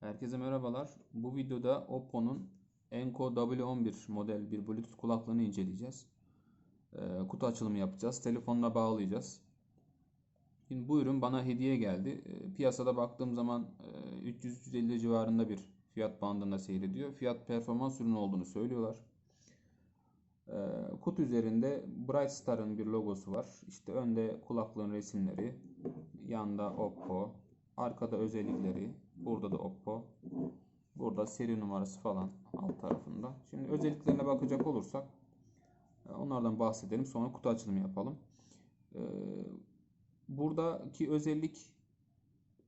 Herkese merhabalar. Bu videoda Oppo'nun Enco W11 model bir Bluetooth kulaklığını inceleyeceğiz. Ee, kutu açılımı yapacağız. Telefonla bağlayacağız. Şimdi bu ürün bana hediye geldi. Ee, piyasada baktığım zaman e, 300-350 civarında bir fiyat bandında seyrediyor. Fiyat performans ürünü olduğunu söylüyorlar. Ee, kutu üzerinde Bright Star'ın bir logosu var. İşte önde kulaklığın resimleri, yanda Oppo, arkada özellikleri, burada da Oppo, burada seri numarası falan alt tarafında. Şimdi özelliklerine bakacak olursak e, onlardan bahsedelim. Sonra kutu açılımı yapalım. Ee, buradaki özellik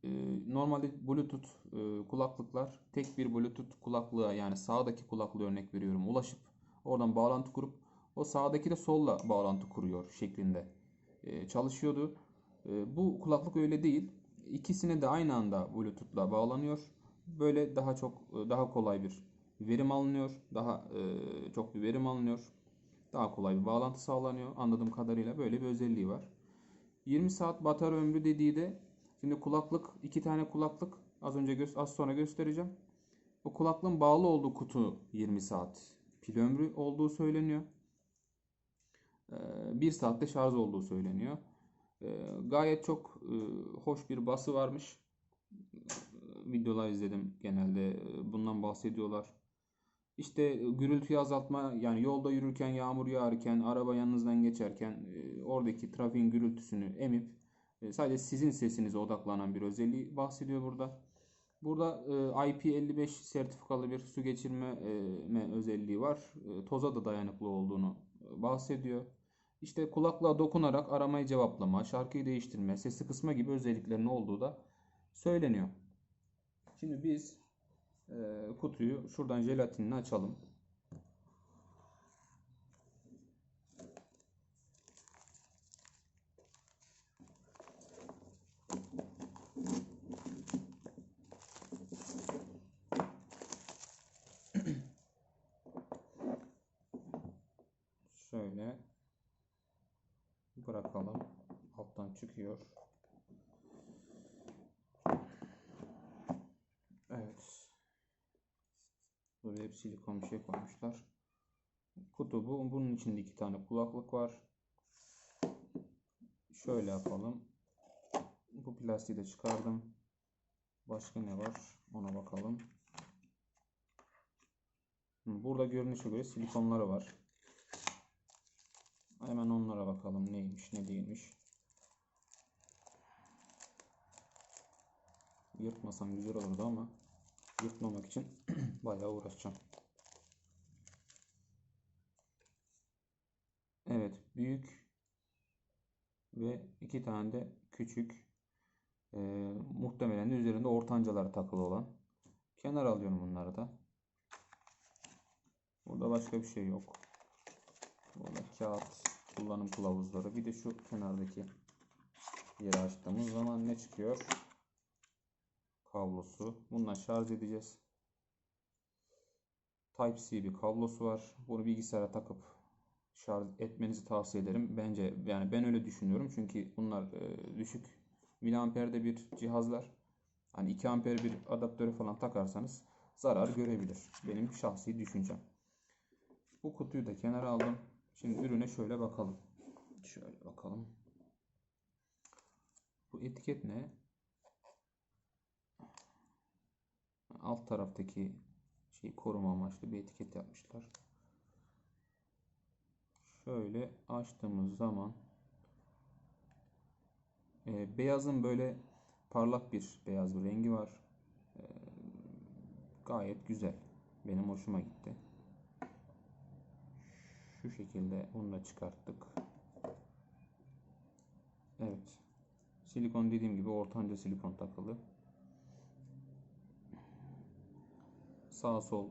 e, normalde Bluetooth e, kulaklıklar tek bir Bluetooth kulaklığa yani sağdaki kulaklığı örnek veriyorum ulaşıp oradan bağlantı kurup o sağdaki de solla bağlantı kuruyor şeklinde e, çalışıyordu. E, bu kulaklık öyle değil. İkisine de aynı anda Bluetooth'la bağlanıyor. Böyle daha çok e, daha kolay bir verim alınıyor. Daha e, çok bir verim alınıyor. Daha kolay bir bağlantı sağlanıyor. Anladığım kadarıyla böyle bir özelliği var. 20 saat batarya ömrü dediği de şimdi kulaklık iki tane kulaklık az önce az sonra göstereceğim. Bu kulaklığın bağlı olduğu kutu 20 saat pil ömrü olduğu söyleniyor. 1 saatte şarj olduğu söyleniyor. Ee, Gayet çok e, hoş bir bası varmış. Videolar izledim genelde e, bundan bahsediyorlar. İşte e, gürültüyü azaltma yani yolda yürürken yağmur yağarken araba yanınızdan geçerken oradaki trafiğin gürültüsünü emip sadece sizin sesinize odaklanan bir özelliği bahsediyor burada. Burada e, IP55 sertifikalı bir su geçirme özelliği var. Toza da dayanıklı olduğunu bahsediyor. İşte kulaklığa dokunarak aramayı cevaplama, şarkıyı değiştirme, sesi kısma gibi özelliklerin olduğu da söyleniyor. Şimdi biz e, kutuyu şuradan jelatinini açalım. Şöyle bırakalım. Alttan çıkıyor. Evet. Buraya bir silikon bir şey koymuşlar. Kutu bu. Bunun içinde iki tane kulaklık var. Şöyle yapalım. Bu plastiği de çıkardım. Başka ne var? Ona bakalım. Burada görünüşe göre silikonları var. Hemen onlara bakalım neymiş ne değilmiş. Yırtmasam güzel olurdu ama yırtmamak için bayağı uğraşacağım. Evet büyük ve iki tane de küçük ee, muhtemelen de üzerinde ortancalar takılı olan. Kenar alıyorum bunları da. Burada başka bir şey yok. Burada kağıt kullanım kılavuzları. Bir de şu kenardaki yeri açtığımız zaman ne çıkıyor? Kablosu. Bununla şarj edeceğiz. Type-C bir kablosu var. Bunu bilgisayara takıp şarj etmenizi tavsiye ederim. Bence yani ben öyle düşünüyorum. Çünkü bunlar e, düşük miliamperde bir cihazlar. Hani 2 amper bir adaptörü falan takarsanız zarar görebilir. Benim şahsi düşüncem. Bu kutuyu da kenara aldım. Şimdi ürüne şöyle bakalım. Şöyle bakalım. Bu etiket ne? Alt taraftaki şey koruma amaçlı bir etiket yapmışlar. Şöyle açtığımız zaman e, beyazın böyle parlak bir beyaz bir rengi var. E, gayet güzel. Benim hoşuma gitti. Şu şekilde onu da çıkarttık. Evet. Silikon dediğim gibi ortanca silikon takılı. Sağ sol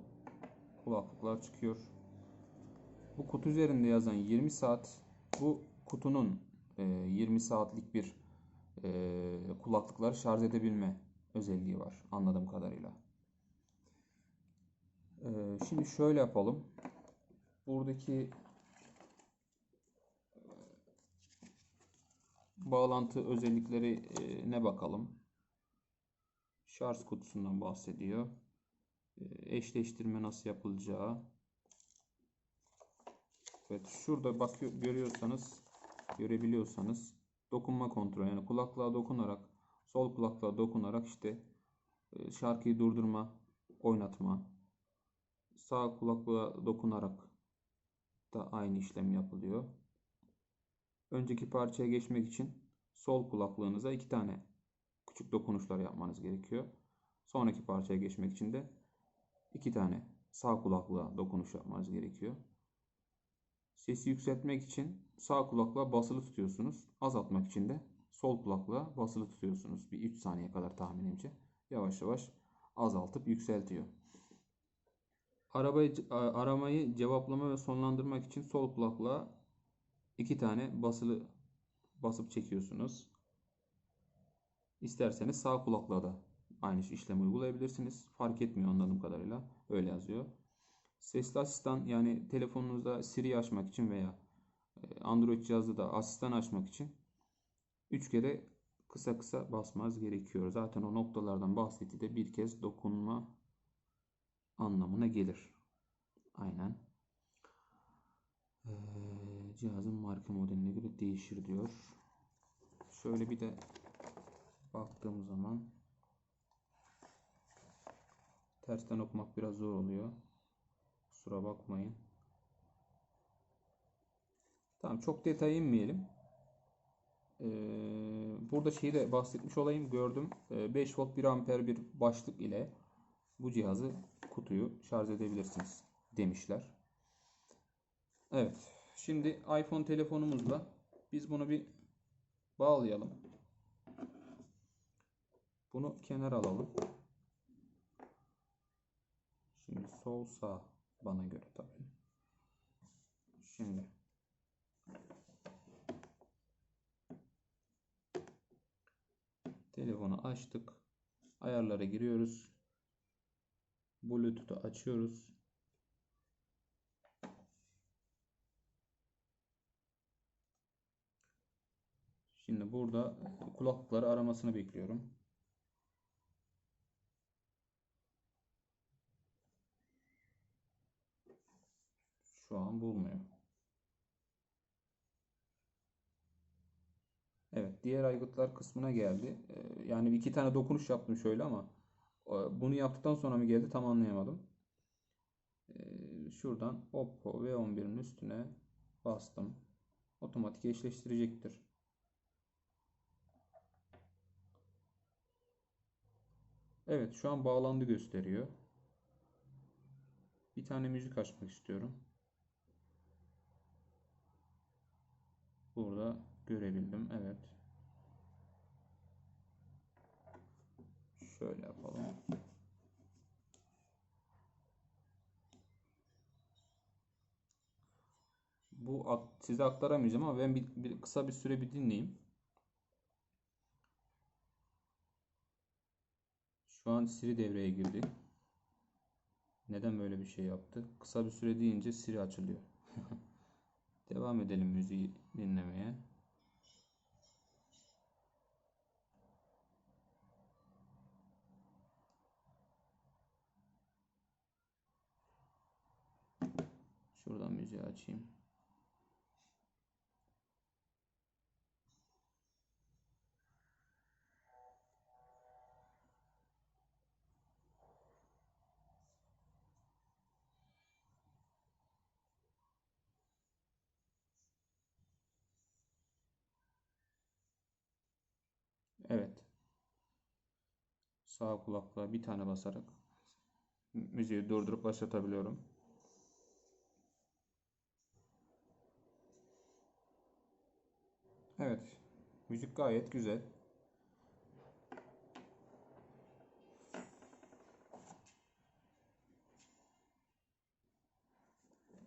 kulaklıklar çıkıyor. Bu kutu üzerinde yazan 20 saat bu kutunun 20 saatlik bir kulaklıkları şarj edebilme özelliği var anladığım kadarıyla. Şimdi şöyle yapalım buradaki bağlantı özellikleri ne bakalım. Şarj kutusundan bahsediyor. Ee, Eşleştirme nasıl yapılacağı. Evet şurada bakıyor görüyorsanız görebiliyorsanız dokunma kontrolü yani kulaklığa dokunarak sol kulaklığa dokunarak işte e, şarkıyı durdurma, oynatma. Sağ kulaklığa dokunarak da aynı işlem yapılıyor. Önceki parçaya geçmek için sol kulaklığınıza iki tane küçük dokunuşlar yapmanız gerekiyor. Sonraki parçaya geçmek için de iki tane sağ kulaklığa dokunuş yapmanız gerekiyor. Sesi yükseltmek için sağ kulaklığa basılı tutuyorsunuz. Azaltmak için de sol kulaklığa basılı tutuyorsunuz. Bir 3 saniye kadar tahminimce. Yavaş yavaş azaltıp yükseltiyor. Arabayı, aramayı cevaplama ve sonlandırmak için sol kulaklığa iki tane basılı basıp çekiyorsunuz. İsterseniz sağ kulaklığa da aynı işlemi uygulayabilirsiniz. Fark etmiyor anladığım kadarıyla. Öyle yazıyor. Sesli asistan yani telefonunuzda Siri açmak için veya e, Android cihazda da asistan açmak için 3 kere kısa kısa basmanız gerekiyor. Zaten o noktalardan bahsetti de bir kez dokunma anlamına gelir. Aynen. Ee, cihazın marka modeline göre değişir diyor. Şöyle bir de baktığım zaman tersten okumak biraz zor oluyor. Kusura bakmayın. Tamam çok detaya inmeyelim. Ee, burada şeyi de bahsetmiş olayım. Gördüm. Ee, 5 volt 1 amper bir başlık ile bu cihazı kutuyu şarj edebilirsiniz demişler. Evet. Şimdi iPhone telefonumuzla biz bunu bir bağlayalım. Bunu kenara alalım. Şimdi sol sağ bana göre tabii. Şimdi telefonu açtık. Ayarlara giriyoruz. Bluetooth'u açıyoruz. Şimdi burada kulaklıkları aramasını bekliyorum. Şu an bulmuyor. Evet, diğer aygıtlar kısmına geldi. Ee, yani iki tane dokunuş yaptım şöyle ama e, bunu yaptıktan sonra mı geldi tam anlayamadım. Ee, şuradan Oppo V11'in üstüne bastım. Otomatik eşleştirecektir. Evet, şu an bağlandı gösteriyor. Bir tane müzik açmak istiyorum. Burada görebildim. Evet. Şöyle yapalım. Bu size aktaramayacağım ama ben bir, bir kısa bir süre bir dinleyeyim. Şu an Siri devreye girdi. Neden böyle bir şey yaptı? Kısa bir süre deyince Siri açılıyor. Devam edelim müziği dinlemeye. Şuradan müziği açayım. Evet. Sağ kulaklığa bir tane basarak müziği durdurup başlatabiliyorum. Evet. Müzik gayet güzel.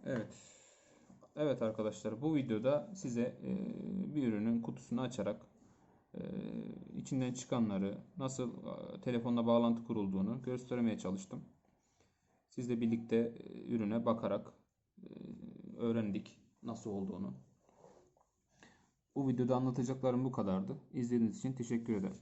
Evet. Evet arkadaşlar bu videoda size bir ürünün kutusunu açarak içinden çıkanları, nasıl telefonla bağlantı kurulduğunu göstermeye çalıştım. Sizle birlikte ürüne bakarak öğrendik nasıl olduğunu. Bu videoda anlatacaklarım bu kadardı. İzlediğiniz için teşekkür ederim.